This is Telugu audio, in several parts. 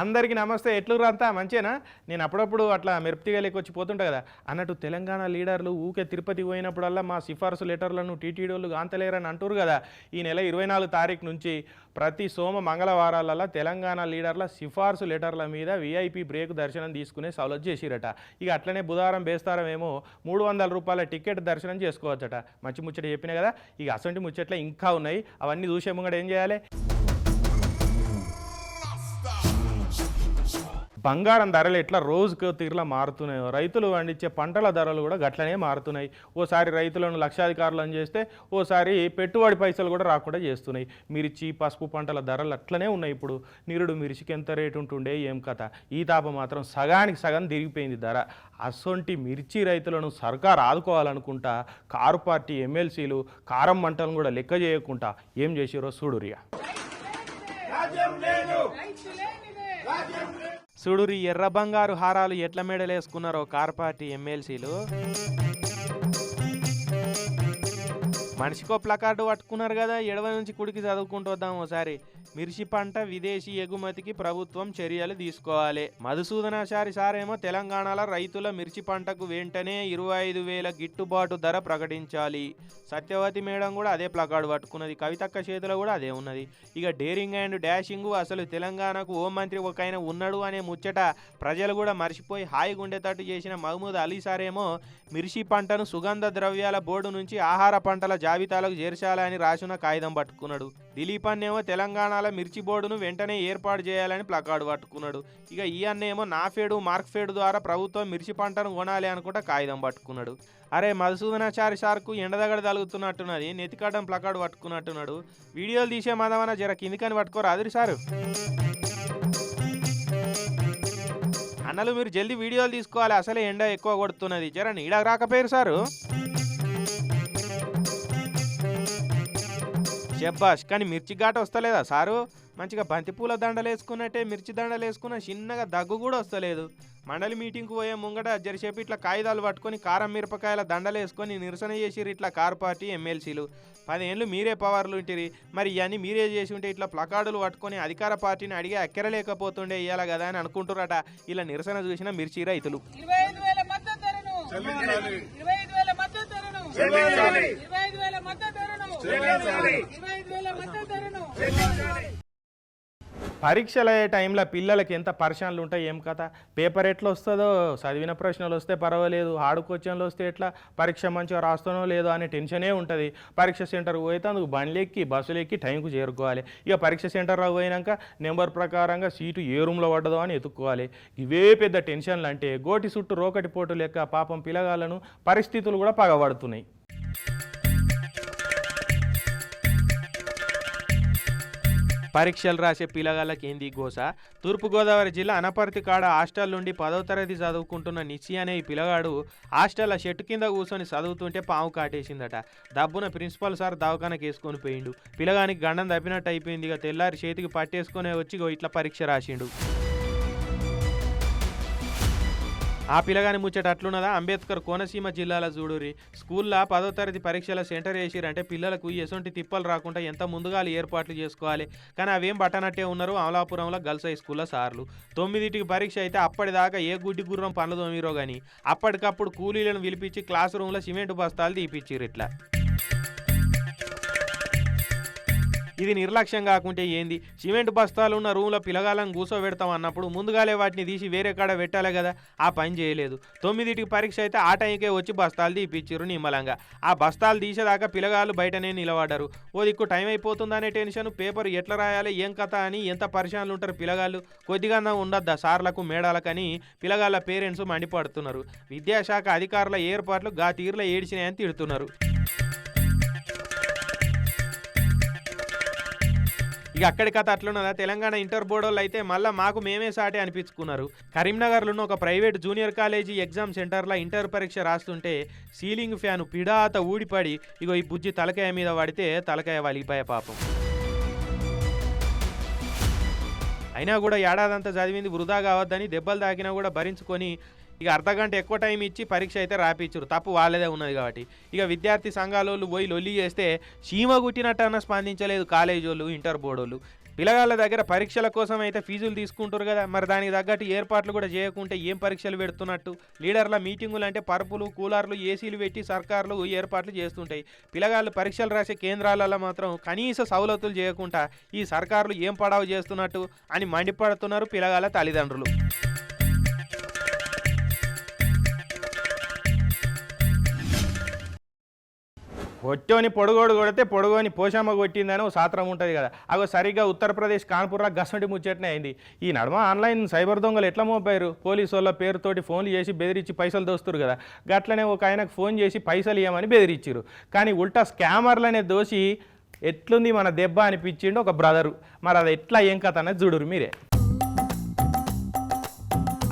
అందరికీ నమస్తే. ఎట్లు అంతా? మంచేనా? నేను అప్పుడప్పుడు అట్లా మెరుపుతిగలేకి వచ్చి పోతుంటా కదా. అన్నట్టు తెలంగాణ లీడర్లు ఊకే తిరుపతి పోయినప్పుడల్లా మా సిఫార్సు లెటర్లను టీటీడీలు గాంతలేరని అంటారు కదా. ఈ నెల ఇరవై నాలుగు తారీఖు నుంచి ప్రతి సోమ మంగళవారాలలో తెలంగాణ లీడర్ల సిఫార్సు లెటర్ల మీద వీఐపీ బ్రేక్ దర్శనం తీసుకునే సౌలభ్యం చేసిరట. ఇక అట్లనే బుధవారం బేస్తారమేమో మూడు వందల రూపాయల టికెట్ దర్శనం చేసుకోవచ్చట. మంచి ముచ్చట చెప్పిన కదా. ఇక అసంటి ముచ్చట్లే ఇంకా ఉన్నాయి. అవన్నీ చూసే ముంగడ ఏం చేయాలి? బంగారం ధరలు ఎట్లా రోజుకు తీరులా మారుతున్నాయో రైతులు పండించే పంటల ధరలు కూడా గట్లనే మారుతున్నాయి. ఓసారి రైతులను లక్షాధికారులను చేస్తే ఓసారి పెట్టుబడి పైసలు కూడా రాకుండా చేస్తున్నాయి. మిర్చి పసుపు పంటల ధరలు అట్లనే ఉన్నాయి ఇప్పుడు. నిరుడు మిర్చికి ఎంత రేటు ఉంటుండే ఏం కథ? ఈ తాప మాత్రం సగానికి సగం తిరిగిపోయింది ధర. అసొంటి మిర్చి రైతులను సర్కార్ ఆదుకోవాలనుకుంటా కారు పార్టీ ఎమ్మెల్సీలు కారం మంటలను కూడా లెక్క చేయకుండా ఏం చేసిరో చూడురియా చూడురి ఎర్ర బంగారు హారాలు ఎట్ల మెడలేసుకున్నారో కార్ పార్టీ ఎమ్మెల్సీలు. మనిషికో ప్లకార్డు పట్టుకున్నారు కదా ఎడవ నుంచి కుడికి చదువుకుంటూ వద్దాం ఒకసారి మిర్చి పంట విదేశీ ఎగుమతికి ప్రభుత్వం చర్యలు తీసుకోవాలి. మధుసూదనాచారి సారేమో తెలంగాణలో రైతుల మిర్చి పంటకు వెంటనే ఇరవై ఐదు వేల గిట్టుబాటు ధర ప్రకటించాలి. సత్యవతి మేడం కూడా అదే ప్లకార్డు పట్టుకున్నది. కవితక్క చేతిలో కూడా అదే ఉన్నది. ఇక డేరింగ్ అండ్ డాషింగ్ అసలు తెలంగాణకు హోంమంత్రి ఒక ఆయన ఉన్నాడు అనే ముచ్చట ప్రజలు కూడా మర్చిపోయి హాయిగా ఉండేటట్టు చేసిన మహమూద్ అలీ సారేమో మిర్చి పంటను సుగంధ ద్రవ్యాల బోర్డు నుంచి ఆహార పంటల జాబితాలకు చేర్చాలని రాసిన కాగితం పట్టుకున్నాడు. దిలీప్ అన్నేమో తెలంగాణలో మిర్చి బోర్డును వెంటనే ఏర్పాటు చేయాలని ప్లకార్డు పట్టుకున్నాడు. ఇక ఈ అన్నేమో నాఫేడు మార్క్ఫేడ్ ద్వారా ప్రభుత్వం మిర్చి పంటను కొనాలి అనుకుంటా కాగితం పట్టుకున్నాడు. అరే మధుసూదనాచారి సార్కు ఎండదగడ తగులుతున్నట్టున్నది నెతికాటం ప్లకార్డు పట్టుకున్నట్టున్నాడు. వీడియోలు తీసే మాధవన జర కిందికని పట్టుకోరు అదిరి సారు. అన్నలు మీరు జల్దీ వీడియోలు తీసుకోవాలి అసలే ఎండ ఎక్కువ కొడుతున్నది. జర నీడ రాకపోయారు సారు. శబ్బాష్ కానీ మిర్చి ఘాట వస్తలేదా సారు? మంచిగా బంతిపూల దండలు వేసుకున్నట్టే మిర్చి దండలు వేసుకున్న చిన్నగా దగ్గు కూడా వస్తలేదు. మండలి మీటింగ్కి పోయే ముంగట జరిసేపు ఇట్లా కాగితాలు పట్టుకొని కారం మిరపకాయల దండలు వేసుకొని నిరసన చేసిరు ఇట్లా కార్ పార్టీ ఎమ్మెల్సీలు. పదేళ్ళు మీరే పవర్లు ఉంటిరి. మరి ఇవన్నీ మీరే చేసి ఉంటే ఇట్లా ప్లకార్డులు పట్టుకొని అధికార పార్టీని అడిగి అక్కెరలేకపోతుండే ఇయ్యాల కదా అని అనుకుంటురట ఇలా నిరసన చూసిన మిర్చి రైతులు. ఇరవై ఐదు వేల మద్దతు ధరను. ఇరవై ఐదు వేల మద్దతు ధరను. పరీక్షలు అయ్యే టైంలో పిల్లలకి ఎంత పరిశానలు ఉంటాయి ఏం కథ? పేపర్ ఎట్లా వస్తుందో చదివిన ప్రశ్నలు వస్తే పర్వాలేదు హార్డ్ క్వశ్చన్లు వస్తే ఎట్లా? పరీక్ష మంచిగా రాస్తానో లేదో అనే టెన్షనే ఉంటుంది. పరీక్ష సెంటర్కి పోయితే అందుకు బండ్లు ఎక్కి బస్సులు ఎక్కి టైంకు చేరుకోవాలి. ఇక పరీక్ష సెంటర్లో పోయినాక నెంబర్ ప్రకారంగా సీటు ఏ రూమ్లో పడ్డదో అని ఎత్తుక్కోవాలి. ఇవే పెద్ద టెన్షన్లు అంటే గోటి చుట్టూ రోకటి పోటు లెక్క పాపం పిల్లగాళ్ళను పరిస్థితులు కూడా పగబడుతున్నాయి. పరీక్షలు రాసే పిల్లగాళ్ళకి ఏంది గోస? తూర్పుగోదావరి జిల్లా అనపర్తి కాడ హాస్టల్ నుండి పదవ తరగతి చదువుకుంటున్న నిచ్చి అనే ఈ పిల్లగాడు హాస్టల్ చెట్టు కింద కూర్చొని చదువుతుంటే పాము కాటేసిందట. దబ్బున ప్రిన్సిపల్ సార్ దవాఖానకి వేసుకొని పోయిండు. పిల్లగానికి గండం తప్పినట్టు అయిపోయింది. ఇక తెల్లారి చేతికి పట్టేసుకొని వచ్చి ఇట్లా పరీక్ష రాసిండు. ఆ పిల్లగాని ముచ్చట అట్లున్నదా? అంబేద్కర్ కోనసీమ జిల్లాల చూడురి స్కూల్లో పదో తరగతి పరీక్షల సెంటర్ వేసిరంటే పిల్లలకు ఎసొంటి తిప్పలు రాకుండా ఎంత ముందుగా ఏర్పాట్లు చేసుకోవాలి. కానీ అవేం బట్టనట్టే ఉన్నారు అమలాపురంలో గర్ల్స్ హై స్కూల్లో సార్లు. తొమ్మిదింటికి పరీక్ష అయితే అప్పటిదాకా ఏ గుడ్డి గుర్రం పనులు తోమిరో కానీ అప్పటికప్పుడు కూలీలను పిలిపించి క్లాస్ రూమ్లో సిమెంట్ బస్తాలు తీపిచ్చిరు ఇట్లా. ఇది నిర్లక్ష్యం కాకుంటే ఏంది? సిమెంట్ బస్తాలు ఉన్న రూమ్లో పిలగాలను కూసోబెడతాం అన్నప్పుడు ముందుగాలే వాటిని తీసి వేరే కాడ పెట్టాలి కదా. ఆ పని చేయలేదు. తొమ్మిదిటికి పరీక్ష అయితే ఆ టైంకే వచ్చి బస్తాలు తీపిచ్చారు నిమ్మలంగా. ఆ బస్తాలు తీసేదాకా పిలగాలు బయటనే నిలబడ్డారు. ఓ దిక్కు టైం అయిపోతుందనే టెన్షన్ పేపర్ ఎట్లా రాయాలి ఏం కథ అని ఎంత పరిశానలు ఉంటారు పిలగాళ్ళు కొద్దిగా ఉండద్దా సార్లకు మేడాలకని పిలగాళ్ళ పేరెంట్స్ మండిపడుతున్నారు. విద్యాశాఖ అధికారుల ఏర్పాట్లు గా తీరులో ఏడిచినాయని తిడుతున్నారు. ఇక అక్కడి కథ అట్లున్నదా తెలంగాణ ఇంటర్ బోర్డు అయితే మళ్ళీ మాకు మేమే సాటే అనిపించుకున్నారు. కరీంనగర్లో ఒక ప్రైవేట్ జూనియర్ కాలేజీ ఎగ్జామ్ సెంటర్లో ఇంటర్ పరీక్ష రాస్తుంటే సీలింగ్ ఫ్యాన్ పిడాత ఊడిపడి ఇగో ఈ బుజ్జి తలకాయ మీద పడితే తలకాయ వలిగిపోయే పాపం. అయినా కూడా ఏడాదంతా చదివింది వృధా కావద్దని దెబ్బలు తాకినా కూడా భరించుకొని ఇక అర్ధ గంట ఎక్కువ టైం ఇచ్చి పరీక్ష అయితే రాపిచ్చారు. తప్పు వాళ్ళదే ఉన్నది కాబట్టి. ఇక విద్యార్థి సంఘాల వాళ్ళు పోయి లొల్లి చేస్తే చీమ గుట్టినట్టన్నా స్పందించలేదు కాలేజీ వాళ్ళు ఇంటర్ బోర్డు వాళ్ళు పిల్లగాళ్ళ దగ్గర పరీక్షల కోసం అయితే ఫీజులు తీసుకుంటారు కదా. మరి దానికి తగ్గట్టు ఏర్పాట్లు కూడా చేయకుంటే ఏం పరీక్షలు పెడుతున్నట్టు? లీడర్ల మీటింగులు అంటే పరుపులు కూలర్లు ఏసీలు పెట్టి సర్కార్లు ఏర్పాట్లు చేస్తుంటాయి. పిల్లగాళ్ళు పరీక్షలు రాసే కేంద్రాలలో మాత్రం కనీస సవలతులు చేయకుండా ఈ సర్కారులు ఏం పడావు చేస్తున్నట్టు అని మండిపడుతున్నారు పిల్లగాళ్ళ తల్లిదండ్రులు. పొట్టోని పొడుగోడు కొడితే పొడుగోని పోషమ్మ కొట్టిందని ఓ సాత్రం ఉంటుంది కదా. అగో సరిగ్గా ఉత్తరప్రదేశ్ కాన్పూర్లో గసంటి ముచ్చట్నే అయింది. ఈ నడుమ ఆన్లైన్ సైబర్ దొంగలు ఎట్లా మోపారు? పోలీసు వాళ్ళ పేరుతోటి ఫోన్లు చేసి బెదిరించి పైసలు దోస్తురు కదా. గట్లనే ఒక ఆయనకు ఫోన్ చేసి పైసలు ఇవ్వమని బెదిరించారు కానీ ఉల్టా స్కామర్లనే దోసి ఎట్లుంది మన దెబ్బ అనిపించిండు ఒక బ్రదరు. మరి అది ఎట్లా ఏం కథ అనేది చూడరు మీరే.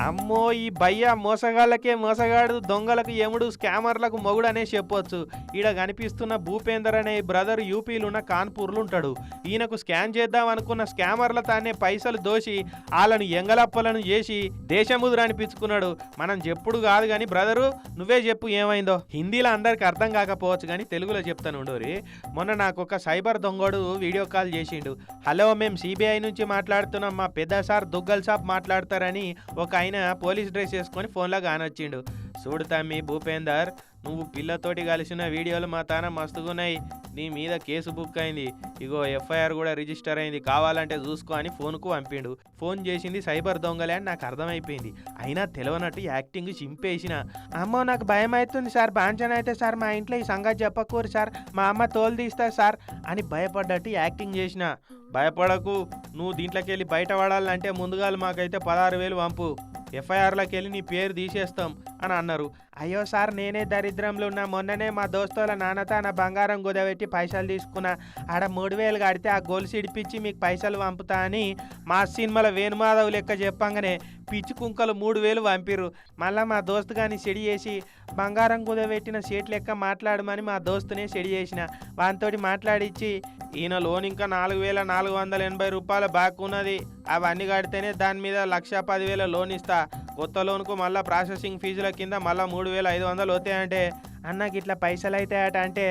అమ్మో ఈ భయ్య మోసగాళ్ళకే మోసగాడు దొంగలకు ఎముడు స్కామర్లకు మొగుడు అనే చెప్పొచ్చు. ఈడ కనిపిస్తున్న భూపేందర్ అనే బ్రదర్ యూపీలో ఉన్న కాన్పూర్లు ఉంటాడు ఈయనకు స్కాన్ చేద్దాం అనుకున్న స్కామర్ల తానే పైసలు దోసి వాళ్ళను ఎంగలప్పలను చేసి దేశముదురు అనిపించుకున్నాడు మనం చెప్పుడు కాదు కానీ బ్రదరు నువ్వే చెప్పు ఏమైందో. హిందీలో అందరికి అర్థం కాకపోవచ్చు కానీ తెలుగులో చెప్తాను ఉండోరి. మొన్న నాకు ఒక సైబర్ దొంగోడు వీడియో కాల్ చేసిండు. హలో మేము సిబిఐ నుంచి మాట్లాడుతున్నాం మా పెద్ద సార్ దుగ్గల్ సాబ్ మాట్లాడతారని ఒక ఆయన పోలీస్ డ్రెస్ వేసుకొని ఫోన్లో కానొచ్చిండు చూడు తమ్మి భూపేందర్ నువ్వు పిల్లతోటి కలిసిన వీడియోలు మా తాన మస్తుగున్నాయి. నీ మీద కేసు బుక్ అయింది. ఇగో ఎఫ్ఐఆర్ కూడా రిజిస్టర్ అయింది. కావాలంటే చూసుకో అని ఫోన్కు పంపిండు. ఫోన్ చేసింది సైబర్ దొంగలే అని నాకు అర్థమైపోయింది. అయినా తెలియనట్టు యాక్టింగ్ చింపేసిన. అమ్మో నాకు భయం అవుతుంది సార్. బాంచన అయితే సార్ మా ఇంట్లో ఈ సంగతి చెప్పకూరు సార్. మా అమ్మ తోలు తీస్తా సార్ అని భయపడ్డట్టు యాక్టింగ్ చేసిన. భయపడకు. నువ్వు దీంట్లోకి వెళ్ళి బయట పడాలంటే ముందుగా మాకైతే పదహారు వేలు పంపు. ఎఫ్ఐఆర్లోకి వెళ్ళి నీ పేరు తీసేస్తాం అని అన్నారు. అయ్యో సార్ నేనే దరిద్రంలో ఉన్నా. మొన్ననే మా దోస్తుల నాన్నతో నా బంగారం కుదబెట్టి పైసలు తీసుకున్నా. ఆడ మూడు వేలు కడితే ఆ గొలుసు ఇడిపించి మీకు పైసలు పంపుతా అని మా సినిమాల వేణుమాధవ్ లెక్క చెప్పంగానే పిచ్చి కుంకలు మూడు వేలు పంపిర్రు. మళ్ళీ మా దోస్తు కానీ సెడి చేసి బంగారం కుదబెట్టిన సీట్ లెక్క మాట్లాడమని మా దోస్తునే సెడి చేసిన. వానితోటి మాట్లాడిచ్చి ఈయన లోన్ ఇంకా నాలుగు వేల నాలుగు వందల ఎనభై రూపాయల బాక్ ఉన్నది. అవన్నీ కడితేనే దాని మీద లక్ష పదివేల లోన్ ఇస్తా. కొత్త లోన్కు మళ్ళీ ప్రాసెసింగ్ ఫీజుల కింద మళ్ళీ మూడు వేల ఐదు వందలు అవుతాయంటే అన్నకి ఇట్లా పైసలు అవుతాయట అంటే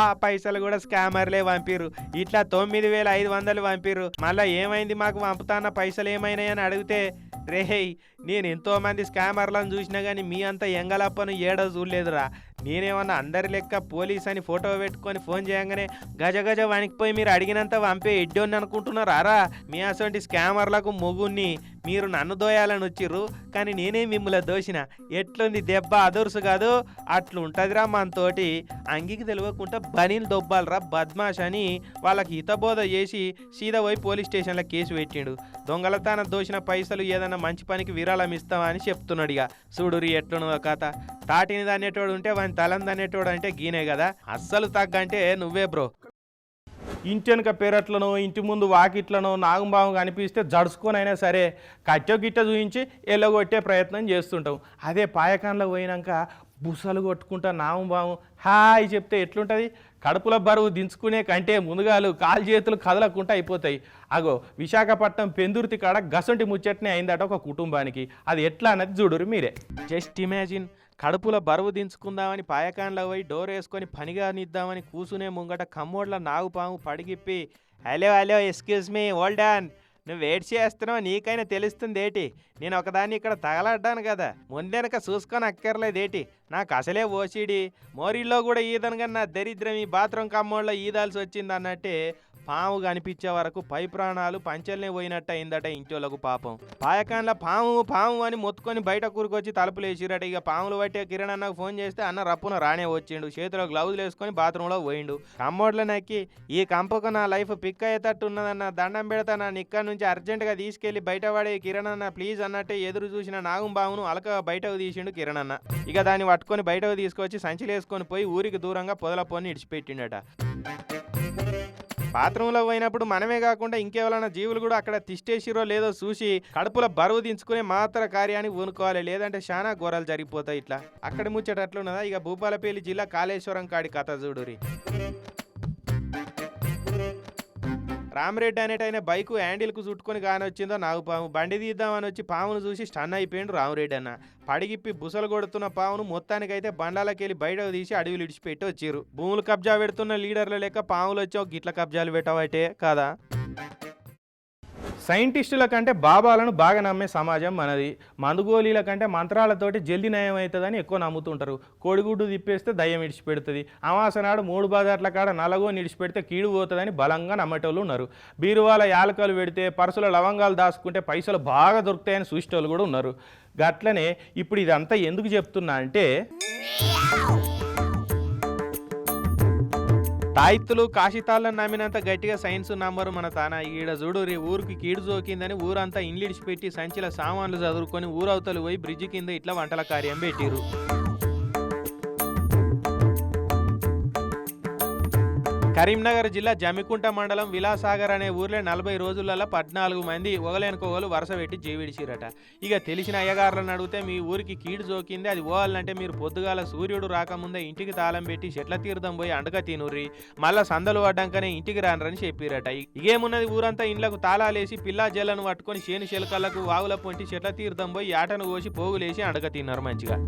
ఆ పైసలు కూడా స్కామర్లే పంపిర్రు. ఇట్లా తొమ్మిది వేల ఐదు వందలు పంపిర్రు. మళ్ళీ ఏమైంది మాకు పంపుతాన్న పైసలు ఏమైనాయని అడిగితే రేహేయ్ నేను ఎంతోమంది స్కామర్లను చూసినా కానీ మీ అంత ఎంగలప్పను ఏడో చూడలేదురా. నేనేమన్నా అందరి లెక్క పోలీస్ అని ఫోటో పెట్టుకొని ఫోన్ చేయగానే గజ గజ వణికిపోయి మీరు అడిగినంత పంపే ఎడ్డోని అనుకుంటున్నారా? మీ అసొంటి స్కామర్లకు మొగుణ్ణి. మీరు నన్ను దోయాలని వచ్చిర్రు కానీ నేనే మిమ్మల్ని దోసిన ఎట్లుంది దెబ్బ అదుర్సు కాదు అట్లు ఉంటుందిరా మనతోటి. అంగికి తెలియకుండా బనీలు దొబ్బాలరా బద్మాష్ అని వాళ్ళకి హితబోధ చేసి సీదా పోయి పోలీస్ స్టేషన్లో కేసు పెట్టిండు. దొంగలతాన దోసిన పైసలు ఏదైనా మంచి పనికి విరాళం ఇస్తామని అని చెప్తున్నాడు ఇక చూడురి ఎట్లున్నదో కథ. తాటిని దనేటోడు ఉంటే వాని తలం దనేటోడు అంటే గీనే కదా? అస్సలు తగ్గంటే నువ్వే బ్రో. ఇంటి వెనక పెరట్లనో ఇంటి ముందు వాకిట్లనో నాగంబావం కనిపిస్తే జడుచుకొనైనా సరే కట్టె గిట్ట చూపించి ఎల్లగొట్టే ప్రయత్నం చేస్తుంటాం అదే పాయకాన్లో పోయినాక బుసలు కొట్టుకుంటా నాగంబావం హాయ్ చెప్తే ఎట్లుంటుంది? కడుపుల బరువు దించుకునే కంటే ముందుగాలు కాలు చేతులు కదలకుండా అయిపోతాయి. అగో విశాఖపట్నం పెందుర్తి కాడ గసంటి ముచ్చట్నే అయిందట ఒక కుటుంబానికి. అది ఎట్లా అన్నది చూడురు మీరే. జస్ట్ ఇమాజిన్ కడుపుల బరువు దించుకుందామని పాయకాన్లో పోయి డోర్ వేసుకొని పనిగా నిద్దామని కూసునే ముంగట కమ్మోడ్ల నాగుపాము పడిగిప్పి hello hello excuse me hold on నువ్వు వెయిట్ చేస్తున్నావు నీకైనా తెలుస్తుంది ఏటి? నేను ఒకదాన్ని ఇక్కడ తగలడ్డాను కదా ముందెనక చూసుకొని అక్కర్లేదేటి నాకు అసలే ఓసిడి మోరీల్లో కూడా ఈదనగా నా దరిద్రం ఈ బాత్రూమ్ కమ్మోళ్ళలో ఈదాల్సి వచ్చింది అన్నట్టే పాము కనిపించే వరకు పై ప్రాణాలు పంచల్నే పోయినట్టు అయిందట ఇంటోళ్ళకు పాపం. పాయకాన్ల పాము పాము అని మొత్తుకొని బయట కూరుకొచ్చి తలుపులేసిరట ఇక పాములు పట్టే కిరణ్ అన్నకు ఫోన్ చేస్తే అన్న రప్పున రానే వచ్చిండు. చేతిలో గ్లౌజులు వేసుకొని బాత్రూంలో పోయిండు. కమ్మోడ్ల నక్కి ఈ కంపకు నా లైఫ్ పిక్ అయ్యేటట్టు ఉన్నదన్న దండం పెడతా నన్ను ఇక్కడ నుంచి అర్జెంటుగా తీసుకెళ్ళి బయట పడే కిరణ్ అన్న ప్లీజ్ అన్నట్టే ఎదురు చూసిన నాగం బావును అలక బయటకు తీసిండు కిరణ్ అన్న. ఇక దాన్ని పట్టుకొని బయటకు తీసుకొచ్చి సంచిలో వేసుకొని పోయి ఊరికి దూరంగా పొదల పొన్ని ఇడిచిపెట్టిండట. బాత్రూంలో పోయినప్పుడు మనమే కాకుండా ఇంకెవరైనా జీవులు కూడా అక్కడ తిష్టేసిరో లేదో చూసి కడుపులో బరువు దించుకునే మాత్ర కార్యాన్ని ఊనుకోవాలి లేదంటే చాలా ఘోరాలు జరిగిపోతాయి ఇట్లా. అక్కడ ముచ్చటట్లున్నదా? ఇక భూపాలపల్లి జిల్లా కాళేశ్వరం కాడి కథ చూడురి. రామరెడ్డి అనేటైన బైకు హ్యాండిల్కు చుట్టుకొని కానొచ్చిందో నాకు పాము. బండి తీద్దామని వచ్చి పామును చూసి స్టన్ అయిపోయిండు రామరెడ్డి అన్న. పడిగిప్పి బుసలు కొడుతున్న పామును మొత్తానికైతే బండాలకెళ్ళి బయటకు తీసి అడవిలు ఇడిచిపెట్టి వచ్చిర్రు. భూములు కబ్జా పెడుతున్న లీడర్ల లెక్క పాములు వచ్చి గిట్ల కబ్జాలు పెట్టవటే కదా? సైంటిస్టుల కంటే బాబాలను బాగా నమ్మే సమాజం మనది. మందుగోళీల కంటే మంత్రాలతోటి జల్దీ నయం అవుతుందని ఎక్కువ నమ్ముతుంటారు. కోడిగుడ్డు తిప్పేస్తే దయ్యం ఇడిచిపెడుతుంది. అమాస నాడు మూడు బాజార్ల కాడ నలగో నిడిచిపెడితే కీడు పోతుందని బలంగా నమ్మేటోళ్ళు ఉన్నారు. బీరువాల యాలకలు పెడితే పర్సుల లవంగాలు దాచుకుంటే పైసలు బాగా దొరుకుతాయని చూసేటోళ్ళు కూడా ఉన్నారు. గట్లనే ఇప్పుడు ఇదంతా ఎందుకు చెప్తున్నా అంటే తాయిత్తులు కాశితాళ్ళని నమ్మినంత గట్టిగా సైన్స్ నమ్మరు మన తాన. ఈడ చూడు రే ఊరికి కీడు జోకిందని ఊరంతా ఇండ్లిడిచిపెట్టి సంచిల సామాన్లు చదువుకొని ఊరవతలు పోయి బ్రిడ్జి కింద ఇట్లా వంటల కార్యం పెట్టిరు కరీంనగర్ జిల్లా జమికుంట మండలం విలాసాగర్ అనే ఊర్లో నలభై రోజులలో పద్నాలుగు మంది ఒకలేనుకోగలు వరుస పెట్టి జీవిడిచిరట. ఇక తెలిసిన అయ్యగారులను అడిగితే మీ ఊరికి కీడు జోకింది అది పోవాలంటే మీరు పొద్దుగాల సూర్యుడు రాకముందే ఇంటికి తాళం పెట్టి చెట్ల తీర్థం పోయి అండక తినుర్రి మళ్ళా సందలు పడ్డాకనే ఇంటికి రానరని చెప్పిరట. ఇగేమున్నది ఊరంతా ఇండ్లకు తాళాలేసి పిల్లా జల్లను పట్టుకొని చేను శెలకలకు వాగుల పొంటి చెట్ల తీర్థం పోయి ఆటను కోసి పోగులేసి అండక తిన్నారు మంచిగా.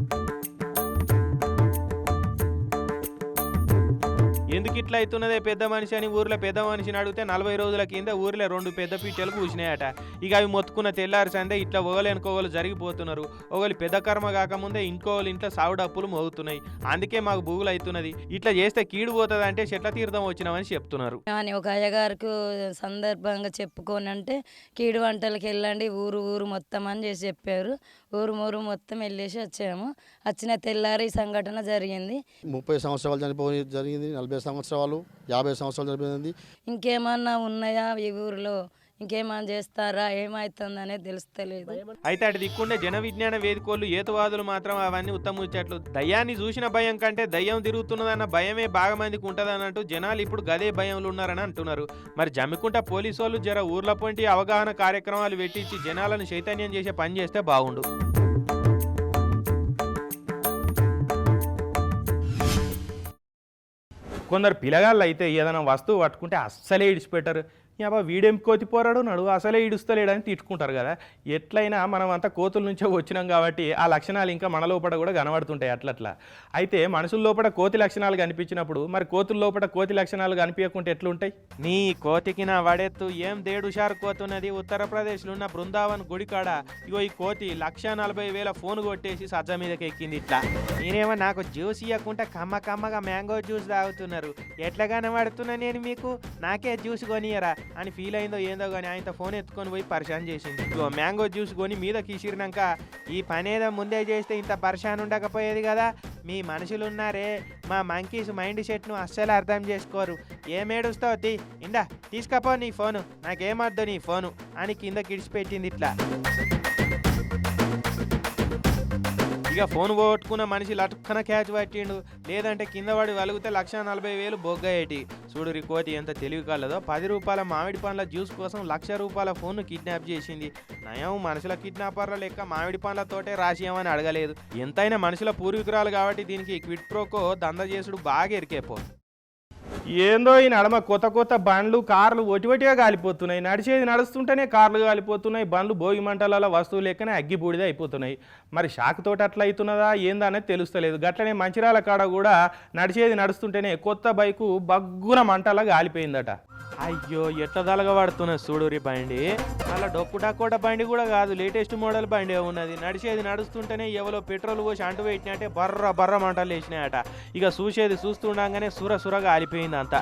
ఎందుకు ఇట్లా అవుతున్నదే పెద్ద మనిషి అని ఊర్లో పెద్ద మనిషిని అడిగితే నలభై రోజుల కింద ఊర్లో రెండు పెద్ద పీటలు కూసినాయట ఇక అవి మొత్తుకున్న తెల్లారి సందే ఇట్లా ఒకలేనుకోగలు జరిగిపోతున్నారు. ఒకళ్ళు పెద్ద కర్మ కాకముందే ఇంకోళ్ళు ఇంట్లో సావుడప్పులు మోగుతున్నాయి. అందుకే మాకు బూగులు అవుతున్నది. ఇట్లా చేస్తే కీడు పోతుంది అంటే చెట్ల తీర్థం వచ్చినామని చెప్తున్నారు. అని ఒక అయ్యగారికి సందర్భంగా చెప్పుకొని అంటే కీడు వంటలకి వెళ్ళండి ఊరు ఊరు మొత్తం అని చేసి చెప్పారు. ఊరు ఊరు మొత్తం వెళ్ళేసి వచ్చాము. వచ్చిన తెల్లారి సంఘటన జరిగింది. ముప్పై సంవత్సరాలు చనిపోయి జరిగింది నలభై సంవత్సరాలు యాభై సంవత్సరాలు చనిపోయింది ఇంకేమన్నా ఉన్నాయా ఈ ఊరిలో? ఇంకేమన్నా చేస్తారా? ఏమవుతుంది అనేది తెలుస్తలేదు. అయితే అటు దిక్కుండే జన విజ్ఞాన వేదికోళ్ళు ఏతువాదులు మాత్రం అవన్నీ ఉత్తముచ్చట్లు దయ్యాన్ని చూసిన భయం కంటే దయ్యం తిరుగుతున్నదన్న భయమే బాగా మందికి ఉంటదన్నట్టు జనాలు ఇప్పుడు గదే భయంలో ఉన్నారని అంటున్నారు. మరి జమ్మికుంట పోలీసు వాళ్ళు జర ఊర్ల పొంటి అవగాహన కార్యక్రమాలు పెట్టించి జనాలను చైతన్యం చేసే పని చేస్తే బాగుండు. కొందరు పిల్లగాళ్ళు అయితే ఏదైనా వస్తువు పట్టుకుంటే అస్సలే ఇడిచిపెట్టారు. యాబా వీడేం కోతి పోరాడు? నడు అసలే ఇడుస్తలేడని తిట్టుకుంటారు కదా. ఎట్లయినా మనం అంతా కోతుల నుంచే వచ్చినాం కాబట్టి ఆ లక్షణాలు ఇంకా మన లోపల కూడా కనబడుతుంటాయి అట్లట్లా. అయితే మనుషుల లోపల కోతి లక్షణాలు కనిపించినప్పుడు మరి కోతుల లోపల కోతి లక్షణాలు కనిపించకుంటే ఎట్లుంటాయి? నీ కోతికి నా వడెత్తు ఏం దేడుషారు కోతున్నది ఉత్తరప్రదేశ్లో ఉన్న బృందావన్ గుడి కాడ ఇగో ఈ కోతి లక్ష నలభై వేల ఫోన్ కొట్టేసి సజ్జ మీదకి ఎక్కింది ఇట్లా. నేనేమో నాకు జ్యూస్ ఇవ్వకుండా కమ్మ కమ్మగా మ్యాంగో జ్యూస్ తాగుతున్నారు. ఎట్లా కనబడుతున్నా నేను మీకు? నాకే జ్యూస్ కొనియరా అని ఫీల్ అయిందో ఏందో కానీ ఆయనతో ఫోన్ ఎత్తుకొని పోయి పరిశాన్ చేసింది. మ్యాంగో జ్యూస్ కొని మీద కీసిరినాక ఈ పని ఏదో ముందే చేస్తే ఇంత పరిశాన్ ఉండకపోయేది కదా? మీ మనుషులు ఉన్నారే మా మంకీస్ మైండ్ సెట్ను అస్సలు అర్థం చేసుకోరు. ఏమేడుస్తావు తీ? ఇందా తీసుకపో నీ ఫోను నాకేమద్దు నీ ఫోను అని కింద కిడిచిపెట్టింది ఇట్లా. ఇక ఫోన్ పోగొట్టుకున్న మనిషి లటుక్కన క్యాచ్ పట్టిండు. లేదంటే కింద పడి వెలిగితే లక్ష నలభై వేలు బొగ్గయేటి. చూడు రీ కోతి ఎంత తెలివి కాలేదో పది రూపాయల మామిడి పండ్ల జ్యూస్ కోసం లక్ష రూపాయల ఫోన్ను కిడ్నాప్ చేసింది. నయం మనుషుల కిడ్నాపర్ల లెక్క మామిడి పండ్లతోటే రాసియమని అడగలేదు. ఎంతైనా మనుషుల పూర్వీకురాలు కాబట్టి దీనికి క్విట్ ప్రోకో దంద చేసుడు బాగా ఎరికేపో ఏందో ఈ నడమ కొత్త కొత్త బండ్లు కార్లు ఒటివటిగా కాలిపోతున్నాయి నడిచేది నడుస్తుంటేనే కార్లు కాలిపోతున్నాయి బండ్లు భోగి మంటలలో వస్తువులు లెక్కనే అగ్గి బూడిద అయిపోతున్నాయి. మరి షాక్తోటి అట్లా అవుతున్నదా? ఏందనేది తెలుస్తలేదు. గట్లనే మంచిరాల కాడ కూడా నడిచేది నడుస్తుంటేనే కొత్త బైకు బగ్గున మంటలా కాలిపోయిందట అయ్యో ఎట్లా దలగబడుతున్న చూడురి బండి. అలా డొక్కు డక్కోట బండి కూడా కాదు లేటెస్ట్ మోడల్ బండి ఉన్నది. నడిచేది నడుస్తుంటేనే ఎవరో పెట్రోల్ పోసి అంటు పెట్టినట్టే బర్ర బర్ర మంటలు వేసినాయట. ఇక చూసేది చూస్తుండగానే సుర సురగా ఆలిపోయింది అంతా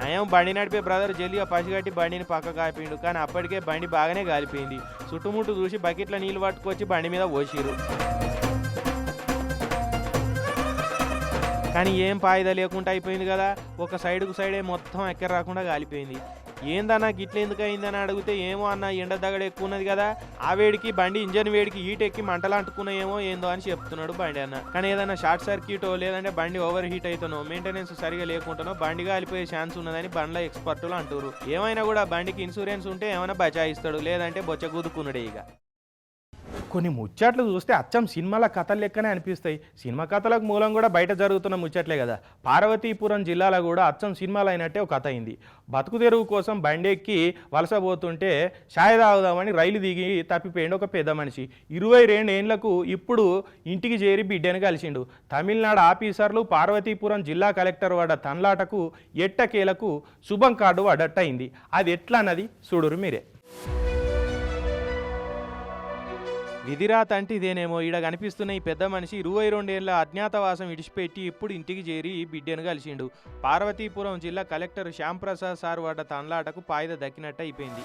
నయం బండి నడిపే బ్రదర్ జల్లిగా పసిగట్టి బండిని పక్క కాపిండు కానీ అప్పటికే బండి బాగానే కాలిపోయింది చుట్టుముట్టు చూసి బకెట్లో నీళ్ళు పట్టుకొచ్చి బండి మీద పోసిరు కానీ ఏం పాయిదా లేకుండా అయిపోయింది కదా. ఒక సైడ్కు సైడే మొత్తం ఎక్కడ రాకుండా కాలిపోయింది ఏందన్నా గిట్ల ఎందుకు అయిందని అడిగితే ఏమో అన్న ఎండ దగడ ఎక్కువ ఉన్నది కదా. ఆ వేడికి బండి ఇంజన్ వేడికి హీట్ ఎక్కి మంటలు అంటుకున్నాయేమో ఏందో అని చెప్తున్నాడు బండి అన్న. కానీ ఏదైనా షార్ట్ సర్క్యూటో లేదంటే బండి ఓవర్ హీట్ అవుతానో మెయింటెనెన్స్ సరిగా లేకుండానో బండి కాలిపోయే ఛాన్స్ ఉన్నదని బండ్ల ఎక్స్పర్టులు అంటారు ఏమైనా కూడా బండికి ఇన్సూరెన్స్ ఉంటే ఏమైనా బచాయిస్తాడు లేదంటే బొచ్చ గుద్దుకున్నాడే ఇక. కొన్ని ముచ్చట్లు చూస్తే అచ్చం సినిమాల కథలు లెక్కనే అనిపిస్తాయి. సినిమా కథలకు మూలం కూడా బయట జరుగుతున్న ముచ్చట్లే కదా. పార్వతీపురం జిల్లాలో కూడా అచ్చం సినిమాలు అయినట్టే ఒక కథ అయింది. బతుకు తెరువు కోసం బండెక్కి వలస పోతుంటే షాయ తాగుదామని రైలు దిగి తప్పిపోయిండు ఒక పెద్ద మనిషి. ఇరవై రెండేండ్లకు ఇప్పుడు ఇంటికి చేరి బిడ్డను కలిసిండు. తమిళనాడు ఆఫీసర్లు పార్వతీపురం జిల్లా కలెక్టర్ వాడ తన్లాటకు ఎట్టకేలకు శుభం కార్డు అడట్టయింది అది ఎట్లా అన్నది చూడురు మీరే. విధిరాత్ అంటే ఇదేనేమో. ఈడ కనిపిస్తున్న ఈ పెద్ద మనిషి ఇరవై రెండేళ్ళ అజ్ఞాతవాసం ఇడిచిపెట్టి ఇప్పుడు ఇంటికి చేరి బిడ్డను కలిసిండు. పార్వతీపురం జిల్లా కలెక్టర్ శ్యాంప్రసాద్ సార్ వాడ తన్లాటకు పాయిద దక్కినట్టు అయిపోయింది.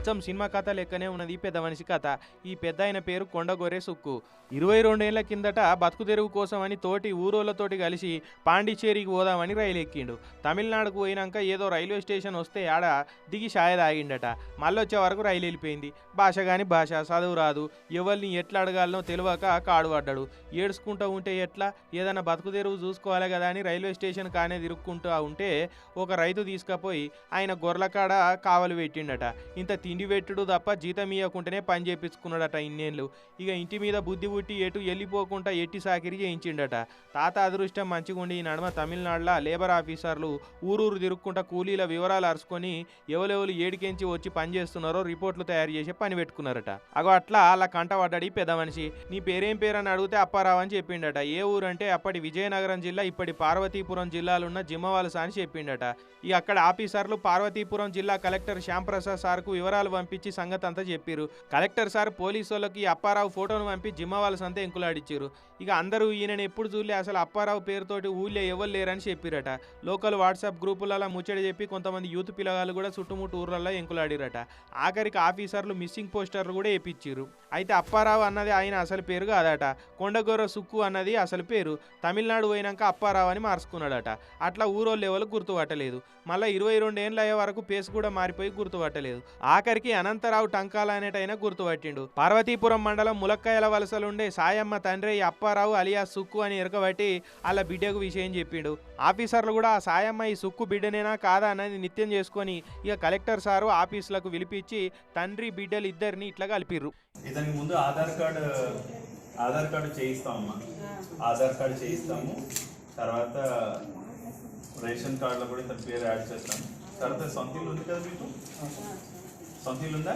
అచ్చం సినిమా కథ లెక్కనే ఉన్నది పెద్ద మనిషి కథ. ఈ పెద్ద ఆయన పేరు కొండగొరే సుక్కు. ఇరవై రెండేళ్ళ కిందట బతుకు తెరువు కోసం అని తోటి ఊరోళ్ళతోటి కలిసి పాండిచ్చేరికి పోదామని రైలు ఎక్కిండు. తమిళనాడుకు పోయినాక ఏదో రైల్వే స్టేషన్ వస్తే ఆడ దిగి షాయ తాగిండట. మళ్ళొచ్చే వరకు రైలు వెళ్ళిపోయింది. భాష కాని భాష చదువు రాదు. ఎవరిని ఎట్లా అడగాలనో తెలియక కాడు పడ్డాడు. ఏడుచుకుంటూ ఉంటే ఎట్లా? ఏదైనా బతుకు తెరువు చూసుకోవాలి కదా అని రైల్వే స్టేషన్ కానే తిరుక్కుంటూ ఉంటే ఒక రైతు తీసుకుపోయి ఆయన గొర్రెల కాడ కావలు పెట్టిండట. ఇంత తిండి పెట్టుడు తప్ప జీతం ఇవ్వకుంటేనే పని చేపించుకున్నాడట ఇన్నేళ్ళు. ఇక ఇంటి మీద బుద్ధి పుట్టి ఎటు వెళ్ళిపోకుండా ఎట్టి సాకిరి చేయించిండట. తాత అదృష్టం మంచిగుండి ఈ నడుమ తమిళనాడులో లేబర్ ఆఫీసర్లు ఊరూరు తిరుక్కుంటా కూలీల వివరాలు అరుచుకొని ఎవరెవరు ఏడికెంచి వచ్చి పని చేస్తున్నారో రిపోర్ట్లు తయారు చేసి పని పెట్టుకున్నారట. అగో అట్లా అలా కంట పడ్డాడు ఈ పెద్ద మనిషి. నీ పేరేం పేరు అని అడిగితే అప్పారావు అని చెప్పిండట. ఏ ఊరంటే అప్పటి విజయనగరం జిల్లా ఇప్పటి పార్వతీపురం జిల్లాలున్న జిమ్మవలస అని చెప్పిండట. ఇక అక్కడ ఆఫీసర్లు పార్వతీపురం జిల్లా కలెక్టర్ శ్యాంప్రసాద్ సార్కు వివరాలు పంపించి సంగతి అంతా చెప్పారు కలెక్టర్ సార్ పోలీసు వాళ్ళకి అప్పారావు ఫోటోను పంపి జిమ్మవాల్స్ అంతా ఎంకులాడిచ్చారు ఇక అందరూ ఈయనని ఎప్పుడు చూడలే అసలు అప్పారావు పేరుతోటి ఊళ్ళో ఎవరు లేరని చెప్పిరట. లోకల్ వాట్సాప్ గ్రూపులలో ముచ్చట చెప్పి కొంతమంది యూత్ పిల్లగాళ్ళు కూడా చుట్టుముట్టు ఊర్లలో ఎంకులాడిరట. ఆఖరికి ఆఫీసర్లు మిస్సింగ్ పోస్టర్లు కూడా వేపించారు అయితే అప్పారావు అన్నది ఆయన అసలు పేరు కాదట. కొండగొర్ర సుక్కు అన్నది అసలు పేరు. తమిళనాడు పోయినాక అప్పారావు అని మార్చుకున్నాడట. అట్లా ఊరోళ్ళు ఎవరు గుర్తుపట్టలేదు. మళ్ళీ ఇరవై రెండు ఏళ్ళ అయ్యే వరకు పేసు కూడా మారిపోయి గుర్తుపట్టలేదు. ఆఖరికి అనంతరావు టంకాల అనేటైనా గుర్తుపట్టిండు. పార్వతీపురం మండలం ములక్కాయల వలసలుండే సాయమ్మ తండ్రి అప్పారావు అలియా సుక్కు అని ఎరకబట్టి వాళ్ళ బిడ్డకు విషయం చెప్పిండు. ఆఫీసర్లు కూడా ఆ సాయమ్మ ఈ సుక్కు బిడ్డనేనా కాదా అనేది నిత్యం చేసుకొని ఇక కలెక్టర్ సారు ఆఫీసులకు పిలిపించి తండ్రి బిడ్డలు ఇద్దరిని ఇట్లా కలిపిర్రు. ఇతనికి ముందు ఆధార్ కార్డు ఆధార్ కార్డు చేయిస్తామమ్మా. ఆధార్ కార్డు చేయిస్తాము. తర్వాత రేషన్ కార్డులో కూడా ఇతని పేరు యాడ్ చేస్తాము తర్వాత సొంత ఇల్లు ఉంది కదా మీకు? సొంత ఇల్లు ఉందా?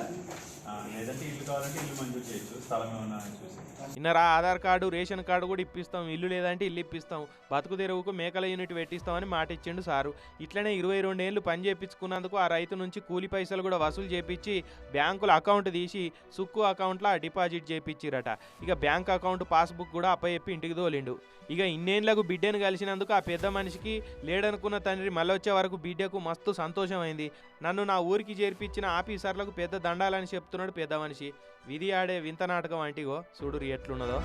లేదంటే ఇల్లు కావాలంటే ఇల్లు మంజూరు చేయొచ్చు. స్థలం ఏమన్నా చూసి. ఇన్నరా ఆధార్ కార్డు రేషన్ కార్డు కూడా ఇప్పిస్తాం. ఇల్లు లేదంటే ఇల్లు ఇప్పిస్తాం. బతుకు తెరువుకు మేకల యూనిట్ పెట్టిస్తామని మాట ఇచ్చిండు సారు. ఇట్లనే ఇరవై రెండేళ్ళు పని చేపించుకున్నందుకు ఆ రైతు నుంచి కూలి పైసలు కూడా వసూలు చేపించి బ్యాంకుల అకౌంట్ తీసి సుక్కు అకౌంట్లో డిపాజిట్ చేపించిరట. ఇక బ్యాంక్ అకౌంట్ పాస్బుక్ కూడా అప్పచెప్పి ఇంటికి తోలిండు. ఇక ఇన్నేళ్ళకు బిడ్డను కలిసినందుకు ఆ పెద్ద మనిషికి లేడనుకున్న తండ్రి మళ్ళొచ్చే వరకు బిడ్డకు మస్తు సంతోషమైంది. నన్ను నా ఊరికి చేర్పించిన ఆఫీసర్లకు పెద్ద దండాలని చెప్తున్నాడు పెద్ద మనిషి. విధి ఆడే వింత నాటకం అంటిగో. చూడురు ఎట్లున్నదో.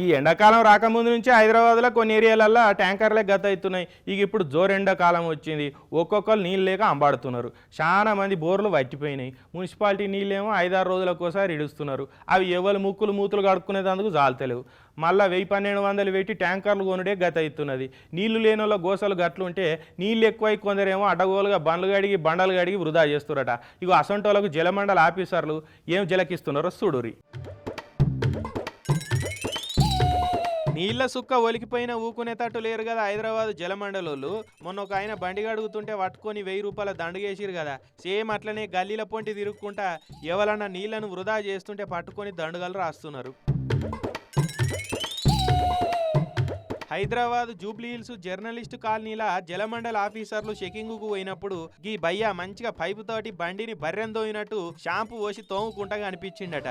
ఈ ఎండాకాలం రాకముందు నుంచి హైదరాబాద్లో కొన్ని ఏరియాలల్లో ట్యాంకర్లే గత అవుతున్నాయి. ఇక ఇప్పుడు జోరు ఎండాకాలం వచ్చింది. ఒక్కొక్కరు నీళ్ళు లేక అంబాడుతున్నారు. చాలా మంది బోర్లు వట్టిపోయినాయి. మున్సిపాలిటీ నీళ్ళేమో ఐదారు రోజులకోసారి ఇడుస్తున్నారు. అవి ఎవరు ముక్కులు మూతులు కడుక్కునేందుకు జాలతలేవు. మళ్ళీ వెయ్యి పన్నెండు వందలు పెట్టి ట్యాంకర్లు కొనుడే గత అవుతున్నది. నీళ్ళు లేని వాళ్ళ గోసలు గట్లుంటే నీళ్ళు ఎక్కువై కొందరేమో అడ్డగోలుగా బండ్లు గడిగి బండలు గడిగి వృధా చేస్తురట. ఇగో అసంటోళ్ళకు జలమండల ఆఫీసర్లు ఏం జలకిస్తున్నారో చూడురి నీళ్ళ సుక్క ఒలికిపోయిన ఊకునేటట్టు లేరు కదా హైదరాబాద్ జలమండలోళ్ళు. మొన్న ఒక ఆయన బండి అడుగుతుంటే పట్టుకొని వెయ్యి రూపాయల దండుగేసిరు కదా. సేమ్ అట్లనే గల్లీల పొంటి తిరుక్కుంటా ఎవరన్నా నీళ్ళను వృధా చేస్తుంటే పట్టుకొని దండుగలు రాస్తున్నారు. హైదరాబాద్ జూబ్లీ హిల్స్ జర్నలిస్టు కాలనీల జలమండల ఆఫీసర్లు చెకింగ్కు పోయినప్పుడు గీ భయ్య మంచిగా పైపు తోటి బండిని బర్రెం తోయినట్టు షాంపు పోసి తోముకుంటగా అనిపించిండట.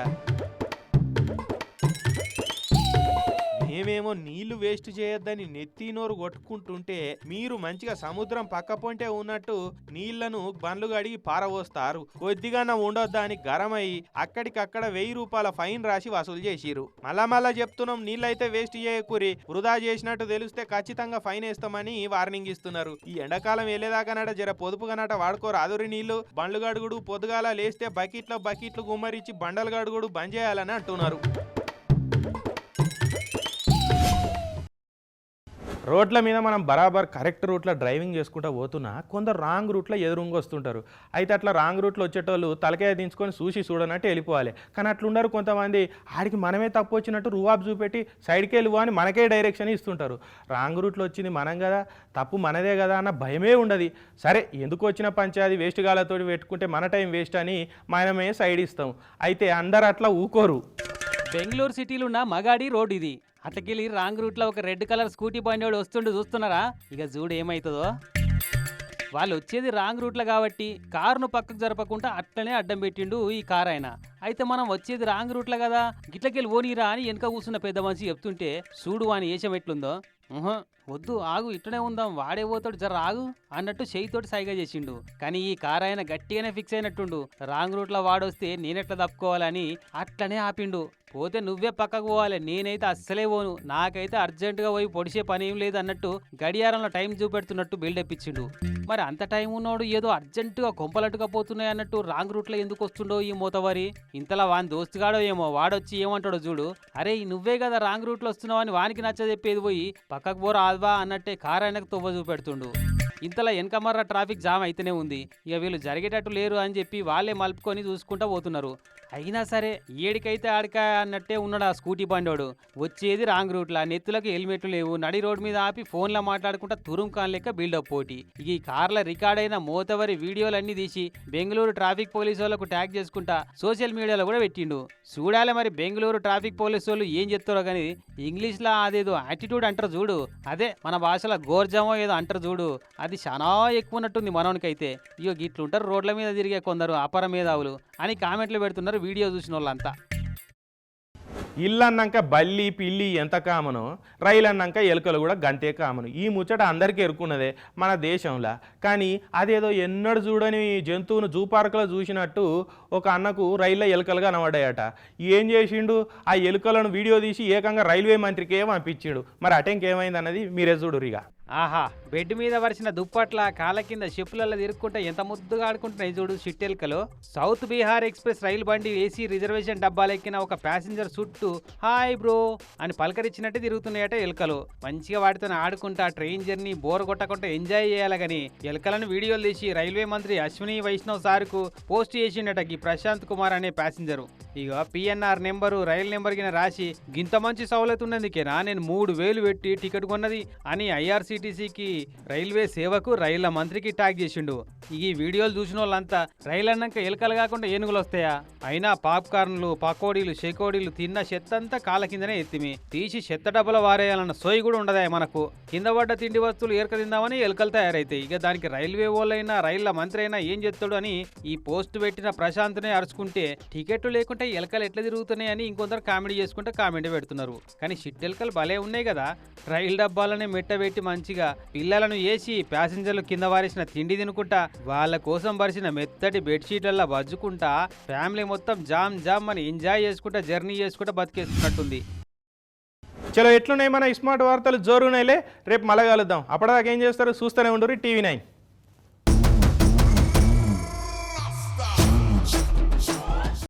మేమేమో నీళ్ళు వేస్ట్ చేయొద్దని నెత్తి నోరు కొట్టుకుంటుంటే మీరు మంచిగా సముద్రం పక్క పొంటే ఉన్నట్టు నీళ్ళను బండ్లు గడిగి పారవోస్తారు కొద్దిగా ఉండొద్దా అని గరమై అక్కడికక్కడ వెయ్యి రూపాయల ఫైన్ రాసి వసూలు చేసిరు మళ్ళా మళ్ళా చెప్తున్నాం నీళ్ళైతే వేస్ట్ చేయకూరి. వృధా చేసినట్టు తెలిస్తే ఖచ్చితంగా ఫైన్ వేస్తామని వార్నింగ్ ఇస్తున్నారు. ఈ ఎండాకాలం వెళ్ళేదాకానట జర పొదుపుగానట వాడుకోరు అదురి నీళ్ళు. బండ్లు గడుగుడు పొద్దుగాల లేస్తే బకెట్లో బకెట్లు గుమ్మరిచి బండలు గడుగుడు బంద్ చేయాలని అంటున్నారు. రోడ్ల మీద మనం బరాబర్ కరెక్ట్ రూట్లో డ్రైవింగ్ చేసుకుంటూ పోతున్నా కొందరు రాంగ్ రూట్లో ఎదురుంగి వస్తుంటారు. అయితే అట్లా రాంగ్ రూట్లో వచ్చేటోళ్ళు తలకాయ దించుకొని చూసి చూడనట్టు వెళ్ళిపోవాలి. కానీ అట్లుండరు కొంతమంది. ఆడికి మనమే తప్పు వచ్చినట్టు రువాబ్ చూపెట్టి సైడ్కి వెళ్ళిపో అని మనకే డైరెక్షన్ ఇస్తుంటారు. రాంగ్ రూట్లో వచ్చింది మనం కదా తప్పు మనదే కదా అన్న భయమే ఉండదు. సరే ఎందుకు వచ్చిన పంచాయతీ వేస్ట్ గాలతో పెట్టుకుంటే మన టైం వేస్ట్ అని మనమే సైడ్ ఇస్తాం. అయితే అందరు అట్లా ఊకోరు. బెంగళూరు సిటీలో ఉన్న మగాడి రోడ్ ఇది. అట్లకెళ్ళి రాంగ్ రూట్లో ఒక రెడ్ కలర్ స్కూటీ బండి వస్తుండు చూస్తున్నారా? ఇక చూడు ఏమవుతుందో వాళ్ళు వచ్చేది రాంగ్ రూట్లో కాబట్టి కారును పక్కకు జరపకుండా అట్లనే అడ్డం పెట్టిండు ఈ కార్ ఆయన. అయితే మనం వచ్చేది రాంగ్ రూట్లో కదా గిట్లకెళ్ళి ఓనీరా అని వెనక కూర్చున్న పెద్ద మనిషి చెప్తుంటే చూడు వాని ఏషం ఎట్లుందో. వద్దు ఆగు ఇట్లనే ఉందాం వాడే పోతాడు జర ఆగు అన్నట్టు చేయితోటి సైగా చేసిండు. కానీ ఈ కార్ ఆయన గట్టిగానే ఫిక్స్ అయినట్టుండు. రాంగ్ రూట్లో వాడొస్తే నేనెట్లా తప్పుకోవాలని అట్లనే ఆపిండు. పోతే నువ్వే పక్కకు పోవాలి. నేనైతే అస్సలే పోను. నాకైతే అర్జెంటుగా పోయి పొడిచే పని ఏం లేదు అన్నట్టు గడియారంలో టైం చూపెడుతున్నట్టు బిల్డప్ ఇచ్చిండు. మరి అంత టైం ఉన్నోడు ఏదో అర్జెంటుగా కొంపలట్టుగా పోతున్నాయి అన్నట్టు రాంగ్ రూట్లో ఎందుకు వస్తుండో ఈ మూతవారి? ఇంతలా వాని దోస్తుగాడో ఏమో వాడొచ్చి ఏమంటాడో చూడు. అరే నువ్వే కదా రాంగ్ రూట్లో వస్తున్నావు అని వానికి నచ్చ చెప్పేది పోయి పక్కకు పోరా ఆల్వా అన్నట్టే కారు ఆయనకు తొవ్వ చూపెడుతుండు. ఇంతలా వెనకమర్ర ట్రాఫిక్ జామ్ అయితేనే ఉంది. ఇక వీళ్ళు జరిగేటట్టు లేరు అని చెప్పి వాళ్ళే మలుపుకొని చూసుకుంటా పోతున్నారు. అయినా సరే ఏడికైతే ఆడిక అన్నట్టే ఉన్నాడు ఆ స్కూటీ బండోడు. వచ్చేది రాంగ్ రూట్లా. నెత్తులకు హెల్మెట్లు లేవు. నడి రోడ్ మీద ఆపి ఫోన్లో మాట్లాడుకుంటా తురుంకాన్ లెక్క బిల్డప్ పోటీ. ఈ కార్ల రికార్డ్ అయిన మోతవరి వీడియోలన్నీ తీసి బెంగళూరు ట్రాఫిక్ పోలీసు వాళ్ళకు ట్యాగ్ చేసుకుంటా సోషల్ మీడియాలో కూడా పెట్టిండు. చూడాలి మరి బెంగళూరు ట్రాఫిక్ పోలీసు వాళ్ళు ఏం చెప్తారో కానీ ఇంగ్లీష్లో అదేదో యాటిట్యూడ్ అంటారు చూడు. అదే మన భాషలో గోర్జమో ఏదో అంటారు చూడు. అది చాలా ఎక్కువ ఉన్నట్టుంది మనోనికైతే. ఇగో గిట్లుంటారు రోడ్ల మీద తిరిగే కొందరు అపర మేధావులు అని కామెంట్లు పెడుతున్నారు వీడియో చూసిన వాళ్ళంతా. ఇల్లు అన్నాక బల్లి పిల్లి ఎంత కామనో రైలు అన్నాక ఎలుకలు కూడా గంతే కామను. ఈ ముచ్చట అందరికీ ఎరుకున్నదే మన దేశంలో. కానీ అదేదో ఎన్నడూ చూడని జంతువును జూ పార్కులో చూసినట్టు ఒక అన్నకు రైల్లో ఎలుకలుగా కనబడ్డాయట ఏం చేసిండు? ఆ ఎలుకలను వీడియో తీసి ఏకంగా రైల్వే మంత్రికే పంపించిండు. మరి అటెంకేమైంది అన్నది మీరే చూడురు ఇక ఆహా బెడ్ మీద వరిసిన దుప్పట్ల కాళ్ళ కింద షిప్లలో తిరుక్కుంటే ఎంత ముద్దుగా ఆడుకుంటున్నాయి చూడు షిట్టెల్కలో సౌత్ బీహార్ ఎక్స్ప్రెస్ రైలు బండి ఏసీ రిజర్వేషన్ డబ్బాలెక్కిన ఒక ప్యాసింజర్ చుట్టూ హాయ్ బ్రో అని పలకరించినట్టు తిరుగుతున్నాయట ఎలుకలు. మంచిగా వాటితో ఆడుకుంటా ట్రైన్ జర్నీ బోర్ కొట్టకుండా ఎంజాయ్ చేయాలని ఎలుకలను వీడియోలు తీసి రైల్వే మంత్రి అశ్విని వైష్ణవ్ సార్కు పోస్ట్ చేసిండట ఈ ప్రశాంత్ కుమార్ అనే ప్యాసింజరు. ఇక పిఎన్ఆర్ నెంబరు రైలు నెంబర్ కింద రాసి గింత మంచి సౌలత్ ఉన్నందుకేనా నేను మూడు వేలు పెట్టి టికెట్ కొన్నది అని ఐఆర్సీటీసీకి రైల్వే సేవకు రైళ్ళ మంత్రికి ట్యాగ్ చేసిండు. ఈ వీడియోలు చూసిన వాళ్ళంతా రైలు అన్నాక ఎలుకలు కాకుండా ఏనుగులు వస్తాయా అయినా పాప్కార్న్లు పకోడీలు షెకోడీలు తిన్న చెత్తంతా కాళ్ళ కిందనే ఎత్తిమి. తీసి చెత్త డబ్బల వారేయాలన్న సోయి కూడా ఉండదా మనకు? కింద పడ్డ తిండి వస్తువులు ఏరక తిందామని ఎలుకలు తయారైతాయి. ఇక దానికి రైల్వే వాళ్ళైనా రైళ్ళ మంత్రి అయినా ఏం చేస్తాడు అని ఈ పోస్ట్ పెట్టిన ప్రశాంత్నే అరుచుకుంటే టికెట్లు లేకుంటే ఎలకలు ఎట్లా తిరుగుతున్నాయి అని ఇంకొందరు కామెడీ చేసుకుంటే కామెడీ పెడుతున్నారు. కానీ షిట్టెలకలు భలే ఉన్నాయి కదా. రైలు డబ్బాలనే మెట్టబెట్టి మంచిగా పిల్లలను వేసి ప్యాసింజర్లు కింద వారేసిన తిండి తినుకుంటా వాళ్ళ కోసం పరిచిన మెత్తటి బెడ్షీట్లలో వజ్జుకుంటా ఫ్యామిలీ మొత్తం జామ్ జామ్ అని ఎంజాయ్ చేసుకుంటా జర్నీ చేసుకుంటా బతికేస్తున్నట్టుంది. చలో ఎట్లున్నాయి మన స్మార్ట్ వార్తలు? జోరున్నాయిలే రేపు మళ్ళా కలుద్దాం అప్పటిదాకా ఏం చేస్తారు? చూస్తూనే ఉండరు టీవీ నైన్.